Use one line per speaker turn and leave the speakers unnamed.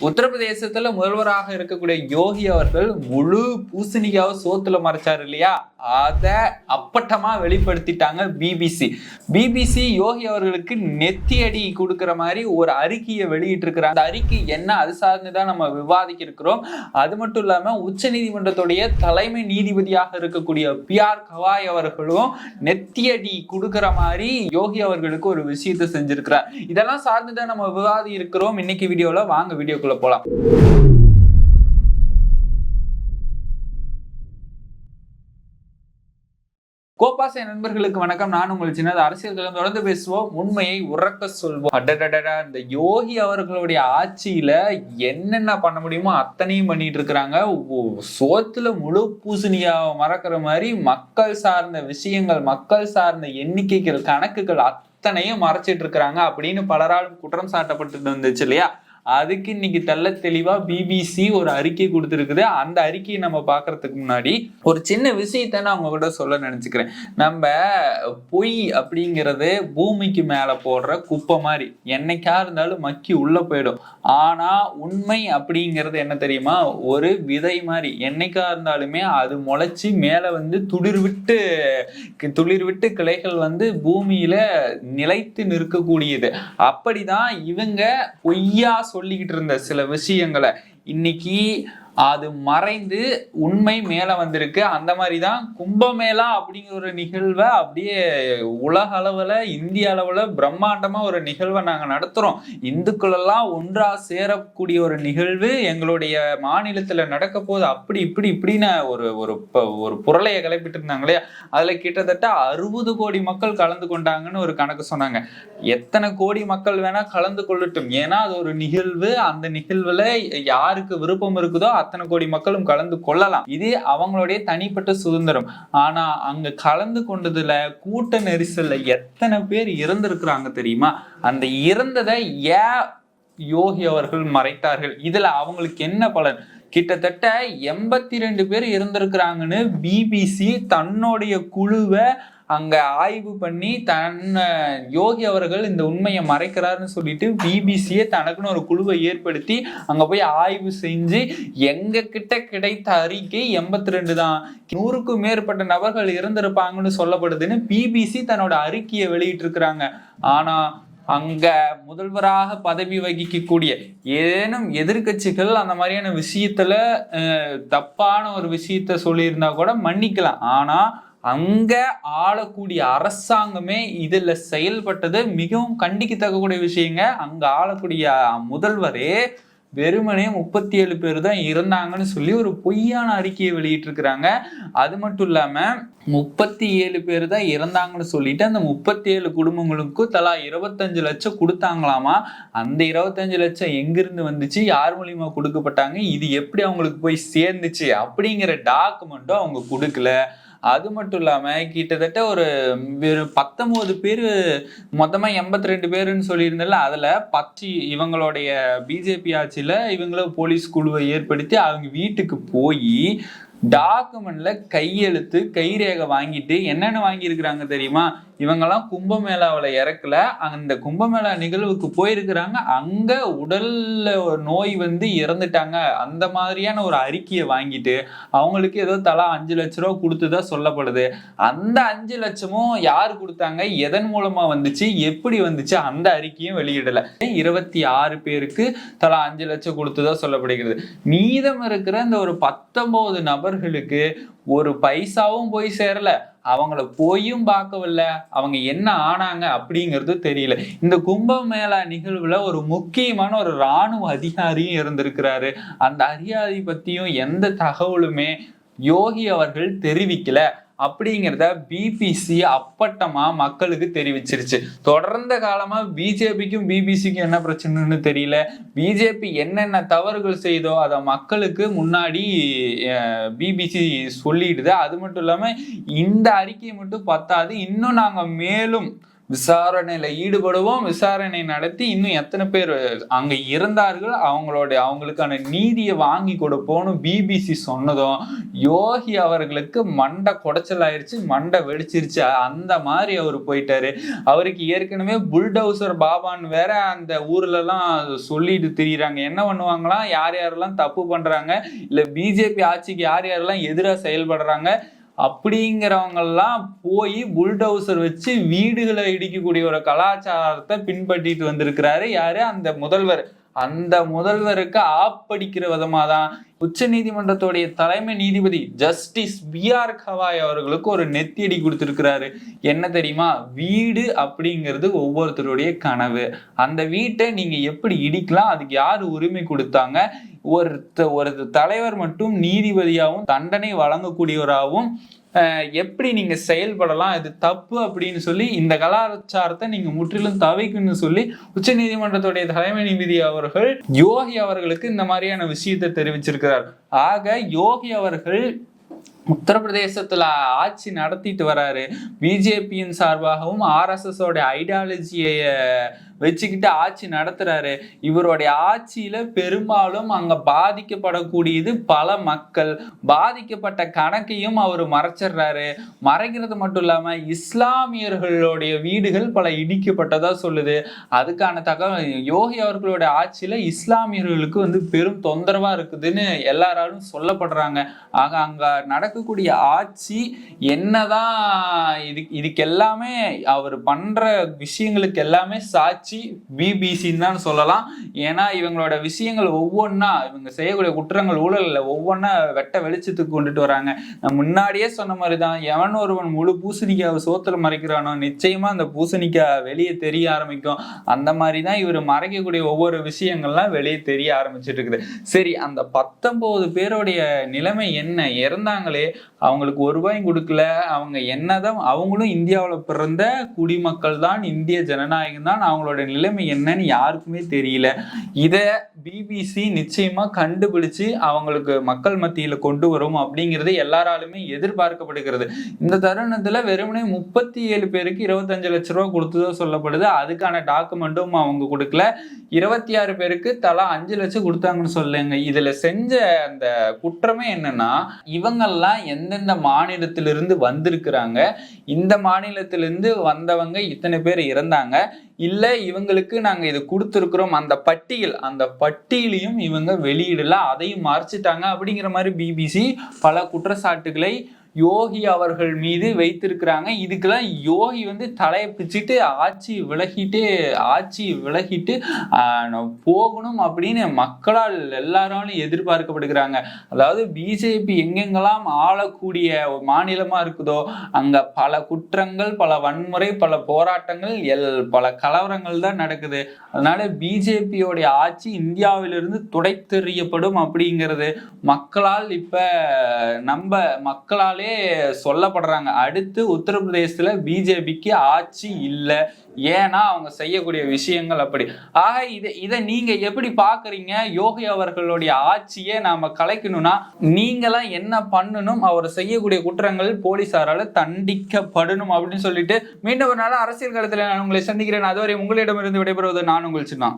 உத்தரப்பிரதேசத்துல முதல்வராக இருக்கக்கூடிய யோகி அவர்கள் முழு பூசணிக்காவை சோத்துல மறைச்சாரு இல்லையா? அத அப்பட்டமா வெளிப்படுத்திட்டாங்க பிபிசி பிபிசி யோகி அவர்களுக்கு நெத்தி அடி மாதிரி ஒரு அறிக்கையை வெளியிட்டு அந்த அறிக்கை என்ன? அது சார்ந்துதான் நம்ம விவாதிக்க இருக்கிறோம் அது மட்டும் இல்லாம உச்ச நீதிமன்றத்துடைய தலைமை நீதிபதியாக இருக்கக்கூடிய பி ஆர் கவாய் அவர்களும் நெத்தியடி கொடுக்கிற மாதிரி யோகி அவர்களுக்கு ஒரு விஷயத்தை செஞ்சிருக்கிறார். இதெல்லாம் சார்ந்துதான் நம்ம விவாதி இருக்கிறோம் இன்னைக்கு வீடியோல வாங்க வீடியோக்குள்ள போலாம். கோபாசை நண்பர்களுக்கு வணக்கம். நான் உங்கள் சின்னது அரசியல்களும் தொடர்ந்து பேசுவோம். உண்மையை உறக்க சொல்வோம். அடடடடா இந்த யோகி அவர்களுடைய ஆட்சியில என்னென்ன பண்ண முடியுமோ அத்தனையும் பண்ணிட்டு இருக்கிறாங்க. சோத்துல முழு பூசணியா மறக்கிற மாதிரி மக்கள் சார்ந்த விஷயங்கள் மக்கள் சார்ந்த எண்ணிக்கைகள் கணக்குகள் அத்தனையும் மறைச்சிட்டு இருக்கிறாங்க அப்படின்னு பலராலும் குற்றம் சாட்டப்பட்டு இருந்துச்சு இல்லையா? அதுக்கு இன்னைக்கு தெல்ல தெளிவா பிபிசி ஒரு அறிக்கை கொடுத்துருக்குது. அந்த அறிக்கையை நம்ம பாக்குறதுக்கு முன்னாடி ஒரு சின்ன விஷயத்த நான் உங்க கூட சொல்ல நினைச்சுக்கிறேன். நம்ம பொய் அப்படிங்கிறது பூமிக்கு மேல போடுற குப்பை மாதிரி. என்னைக்கா இருந்தாலும் மக்கி உள்ள போயிடும். ஆனா உண்மை அப்படிங்கிறது என்ன தெரியுமா? ஒரு விதை மாதிரி. என்னைக்கா இருந்தாலுமே அது முளைச்சி மேல வந்து துளிர் விட்டு துளிர் விட்டு கிளைகள் வந்து பூமியில நிலைத்து நிற்கக்கூடியது. அப்படிதான் இவங்க பொய்யா சொல்லிக்கிட்டு இருந்த சில விஷயங்களை இன்னைக்கு அது மறைந்து உண்மை மேல வந்திருக்கு. அந்த மாதிரி தான் கும்பமேளா அப்படிங்கிற ஒரு நிகழ்வை அப்படியே உலக அளவுல இந்திய அளவுல பிரம்மாண்டமா ஒரு நிகழ்வை நாங்க நடத்துறோம். இந்துக்களெல்லாம் ஒன்றாக ஒன்றா சேரக்கூடிய ஒரு நிகழ்வு எங்களுடைய மாநிலத்துல நடக்க போது அப்படி இப்படி இப்படின்னு ஒரு ஒரு ப- ஒரு புரளையை கிளப்பிட்டு இருந்தாங்களே இல்லையா அதுல கிட்டத்தட்ட அறுபது கோடி மக்கள் கலந்து கொண்டாங்கன்னு ஒரு கணக்கு சொன்னாங்க. எத்தனை கோடி மக்கள் வேணா கலந்து கொள்ளட்டும். ஏன்னா அது ஒரு நிகழ்வு. அந்த நிகழ்வுல யாருக்கு விருப்பம் இருக்குதோ அத்தனை கோடி மக்களும் கலந்து கொள்ளலாம். இது அவங்களுடைய தனிப்பட்ட சுதந்திரம். ஆனா அங்க கலந்து கொண்டதுல கூட்ட நெரிசல்ல எத்தனை பேர் இறந்திருக்கிறாங்க தெரியுமா? அந்த இறந்ததை ஏன் யோகி அவர்கள் மறைத்தார்கள். இதுல அவங்களுக்கு என்ன பலன்? கிட்டத்தட்ட எண்பத்தி ரெண்டு பேர் இருந்திருக்கிறாங்கன்னு பிபிசி தன்னுடைய குழுவை அங்க ஆய்வு பண்ணி தன்னை யோகி அவர்கள் இந்த உண்மையை மறைக்கிறாருன்னு சொல்லிட்டு பிபிசியே தனக்குன்னு ஒரு குழுவை ஏற்படுத்தி அங்க போய் ஆய்வு செஞ்சு எங்க கிட்ட கிடைத்த அறிக்கை எண்பத்தி ரெண்டு தான். நூறுக்கும் மேற்பட்ட நபர்கள் இறந்திருப்பாங்கன்னு சொல்லப்படுதுன்னு பிபிசி தன்னோட அறிக்கையை வெளியிட்டிருக்கிறாங்க. ஆனா அங்க முதல்வராக பதவி வகிக்கக்கூடிய ஏதேனும் எதிர்க்கட்சிகள் அந்த மாதிரியான விஷயத்துல தப்பான ஒரு விஷயத்த சொல்லியிருந்தா கூட மன்னிக்கலாம். ஆனா அங்க ஆளக்கூடிய அரசாங்கமே இதுல செயல்பட்டது மிகவும் கண்டிக்கத்தக்கக்கூடிய விஷயங்க. அங்க ஆளக்கூடிய முதல்வரே வெறுமனே முப்பத்தி ஏழு பேர் தான் இருந்தாங்கன்னு சொல்லி ஒரு பொய்யான அறிக்கையை வெளியிட்டிருக்கிறாங்க. அது மட்டும் இல்லாம முப்பத்தி ஏழு பேர் தான் இறந்தாங்கன்னு சொல்லிட்டு அந்த முப்பத்தி ஏழு குடும்பங்களுக்கும் தலா இருபத்தஞ்சு லட்சம் கொடுத்தாங்களாமா? அந்த இருபத்தஞ்சு லட்சம் எங்கிருந்து வந்துச்சு? யார் மூலியமா கொடுக்கப்பட்டாங்க? இது எப்படி அவங்களுக்கு போய் சேர்ந்துச்சு? அப்படிங்கிற டாக்குமெண்ட்டும் அவங்க கொடுக்கல. அது மட்டும் இல்லாமல் கிட்டத்தட்ட ஒரு வெறும் பத்தொன்பது பேர் மொத்தமாக எண்பத்தி ரெண்டு பேருன்னு சொல்லியிருந்தல அதில் பத்து இவங்களுடைய பிஜேபி ஆட்சியில் இவங்கள போலீஸ் குழுவை ஏற்படுத்தி அவங்க வீட்டுக்கு போய் டாக்குமெண்ட்ல கையெழுத்து கைரேகை வாங்கிட்டு என்னென்ன வாங்கியிருக்கிறாங்க தெரியுமா? இவங்கெல்லாம் கும்பமேளாவில் இறக்கல. அந்த கும்பமேளா நிகழ்வுக்கு போயிருக்கிறாங்க. அங்க உடல்ல ஒரு நோய் வந்து இறந்துட்டாங்க. அந்த மாதிரியான ஒரு அறிக்கையை வாங்கிட்டு அவங்களுக்கு ஏதோ தலா அஞ்சு லட்ச ரூபா கொடுத்ததா சொல்லப்படுது. அந்த அஞ்சு லட்சமும் யார் கொடுத்தாங்க? எதன் மூலமா வந்துச்சு? எப்படி வந்துச்சு? அந்த அறிக்கையும் வெளியிடல. இருபத்தி ஆறு பேருக்கு தலா அஞ்சு லட்சம் கொடுத்ததா சொல்லப்படுகிறது. மீதம் இருக்கிற இந்த ஒரு பத்தொன்பது நபர்களுக்கு ஒரு பைசாவும் போய் சேரல. அவங்கள போயும் பார்க்கவில்ல. அவங்க என்ன ஆனாங்க அப்படிங்கிறது தெரியல. இந்த கும்பமேளா நிகழ்வுல ஒரு முக்கியமான ஒரு ராணுவ அதிகாரியும் இருந்திருக்கிறாரு. அந்த அதிகாரி பத்தியும் எந்த தகவலுமே யோகி அவர்கள் தெரிவிக்கல. அப்படிங்கிறத பிபிசி அப்பட்டமா மக்களுக்கு தெரிவிச்சிருச்சு. தொடர்ந்த காலமா பிஜேபிக்கும் பிபிசிக்கும் என்ன பிரச்சனைன்னு தெரியல. பிஜேபி என்னென்ன தவறுகள் செய்தோ அதை மக்களுக்கு முன்னாடி பிபிசி சொல்லிடுது. அது மட்டும் இல்லாம இந்த அறிக்கை மட்டும் பத்தாது. இன்னும் நாங்க மேலும் விசாரணையில ஈடுபடுவோம். விசாரணை நடத்தி இன்னும் எத்தனை பேர் அங்க இருந்தார்கள்? அவங்களுடைய அவங்களுக்கான நீதியை வாங்கி கொடுப்போம்னு பிபிசி சொன்னதும் யோகி அவர்களுக்கு மண்டை குடைச்சல் ஆயிடுச்சு மண்டை வெடிச்சிருச்சு. அந்த மாதிரி அவர் போயிட்டாரு. அவருக்கு ஏற்கனவே புல்டவுசர் பாபான்னு வேற அந்த ஊர்ல எல்லாம் சொல்லிட்டு திரியுறாங்க. என்ன பண்ணுவாங்களாம்? யார் யாரெல்லாம் தப்பு பண்றாங்க? இல்ல பிஜேபி ஆட்சிக்கு யார் யாரெல்லாம் எதிராக செயல்படுறாங்க? அப்படிங்கிறவங்கெல்லாம் போய் புல்டவுசர் வச்சு வீடுகளை இடிக்கக்கூடிய ஒரு கலாச்சாரத்தை பின்பற்றிட்டு வந்திருக்கிறாரு. யாரு? அந்த முதல்வர். அந்த முதல்வருக்கு ஆப்படிக்கிற விதமா தான் உச்ச நீதிமன்றத்துடைய தலைமை நீதிபதி ஜஸ்டிஸ் பி ஆர் கவாய் அவர்களுக்கு ஒரு நெத்தியடி கொடுத்துருக்கிறாரு. என்ன தெரியுமா? வீடு அப்படிங்கிறது ஒவ்வொருத்தருடைய கனவு. அந்த வீட்டை நீங்க எப்படி இடிக்கலாம்? அதுக்கு யார் உரிமை கொடுத்தாங்க? ஒரு ஒரு தலைவர் மட்டும் நீதிபதியாகவும் தண்டனை வழங்கக்கூடியவராகவும் எப்படி நீங்க செயல்படலாம் இது தப்பு அப்படின்னு சொல்லி இந்த கலாச்சாரத்தை நீங்க முற்றிலும் தவிக்குன்னு சொல்லி உச்ச நீதிமன்றத்துடைய தலைமை நீதிபதி அவர்கள் யோகி அவர்களுக்கு இந்த மாதிரியான விஷயத்தை தெரிவிச்சிருக்கிறார். ஆக யோகி அவர்கள் உத்தரப்பிரதேசத்துல ஆட்சி நடத்திட்டு வராரு. பிஜேபியின் சார்பாகவும் ஆர்எஸ்எஸோட ஐடியாலஜியை வச்சுக்கிட்டு ஆட்சி நடத்துறாரு. இவருடைய ஆட்சியில பெரும்பாலும் அங்க பாதிக்கப்படக்கூடியது பல மக்கள். பாதிக்கப்பட்ட கணக்கையும் அவர் மறைச்சிடுறாரு. மறைக்கிறது மட்டும் இல்லாம இஸ்லாமியர்களுடைய வீடுகள் பல இடிக்கப்பட்டதா சொல்லுது. அதுக்கான தகவல் யோகி அவர்களுடைய ஆட்சியில இஸ்லாமியர்களுக்கு வந்து பெரும் தொந்தரவா இருக்குதுன்னு எல்லாராலும் சொல்லப்படுறாங்க. ஆக அங்க நடக்கக்கூடிய ஆட்சி என்னதான் இது இதுக்கு எல்லாமே அவர் பண்ற விஷயங்களுக்கு எல்லாமே சாட்சி பிபிசின்னு தான் சொல்லலாம். ஏன்னா இவங்களோட விஷயங்கள் ஒவ்வொன்றா இவங்க செய்யக்கூடிய குற்றங்கள் ஊழல்ல ஒவ்வொன்றா வெட்ட வெளிச்சத்துக்கு கொண்டுட்டு வராங்க. நான் முன்னாடியே சொன்ன மாதிரி தான் எவன் ஒருவன் முழு பூசணிக்காவை சோத்துல மறைக்கிறானோ நிச்சயமா அந்த பூசணிக்காய் வெளியே தெரிய ஆரம்பிக்கும். அந்த மாதிரி தான் இவர் மறைக்கக்கூடிய ஒவ்வொரு விஷயங்கள்லாம் வெளியே தெரிய ஆரம்பிச்சிட்டு இருக்குது. சரி அந்த பத்தொன்பது பேருடைய நிலைமை என்ன? இறந்தாங்களே அவங்களுக்கு ஒரு ரூபாயும் கொடுக்கல. அவங்க என்னதான் அவங்களும் இந்தியாவில் பிறந்த குடிமக்கள் தான் இந்திய ஜனநாயகம் தான் அவங்களோட நிலைமை என்னன்னு யாருக்குமே தெரியல. இதை பிபிசி நிச்சயமா கண்டுபிடிச்சு அவங்களுக்கு மக்கள் மத்தியில கொண்டு வரும் அப்படிங்கிறது எல்லாராலுமே எதிர்பார்க்கப்படுகிறது. இந்த தருணத்துல வெறுமனே முப்பத்தி ஏழு பேருக்கு இருபத்தஞ்சு லட்ச ரூபா கொடுத்ததோ சொல்லப்படுது. அதுக்கான டாக்குமெண்ட்டும் அவங்க கொடுக்கல. இருபத்தி ஆறு பேருக்கு தலா அஞ்சு லட்சம் கொடுத்தாங்கன்னு சொல்லுங்க. இதுல செஞ்ச அந்த குற்றமே என்னன்னா இவங்கெல்லாம் எந்தெந்த மாநிலத்திலிருந்து வந்திருக்கிறாங்க இந்த மாநிலத்திலிருந்து வந்தவங்க இத்தனை பேர் இறந்தாங்க இல்ல இவங்களுக்கு நாங்க இது கொடுத்துருக்குறோம். அந்த பட்டியல் அந்த பட்டியலையும் இவங்க வெளியிடல. அதையும் மறைச்சிட்டாங்க. அப்படிங்கிற மாதிரி பிபிசி பல குற்றச்சாட்டுகளை யோகி அவர்கள் மீது வைத்திருக்கிறாங்க. இதுக்கெல்லாம் யோகி வந்து தலையை பிச்சுட்டு ஆட்சி விலகிட்டு ஆட்சி விலகிட்டு போகணும் அப்படின்னு மக்களால் எல்லாராலும் எதிர்பார்க்கப்படுகிறாங்க. அதாவது பிஜேபி எங்கெங்கெல்லாம் ஆளக்கூடிய மாநிலமாக மாநிலமா இருக்குதோ அங்க பல குற்றங்கள் பல வன்முறை பல போராட்டங்கள் எல் பல கலவரங்கள் தான் நடக்குது. அதனால பிஜேபியோடைய ஆட்சி இந்தியாவிலிருந்து துடைத்தெறியப்படும் அப்படிங்கிறது மக்களால் இப்ப நம்ம மக்களாலே சொல்லப்படுறாங்க. அடுத்து உத்தரப்பிரதேசத்துல பிஜேபிக்கு ஆட்சி இல்லை. ஏன்னா அவங்க செய்யக்கூடிய விஷயங்கள் அப்படி. ஆக இதை இதை நீங்க எப்படி பாக்குறீங்க? யோகி அவர்களுடைய ஆட்சியை நாம கலைக்கணும்னா நீங்களாம் என்ன பண்ணணும்? அவர் செய்யக்கூடிய குற்றங்கள் போலீசாரால தண்டிக்கப்படணும் அப்படின்னு சொல்லிட்டு மீண்டும் ஒரு நாள் அரசியல் களத்துல நான் உங்களை சந்திக்கிறேன். அதுவரை உங்களிடமிருந்து விடைபெறுவது நான் உங்கள் சின்ன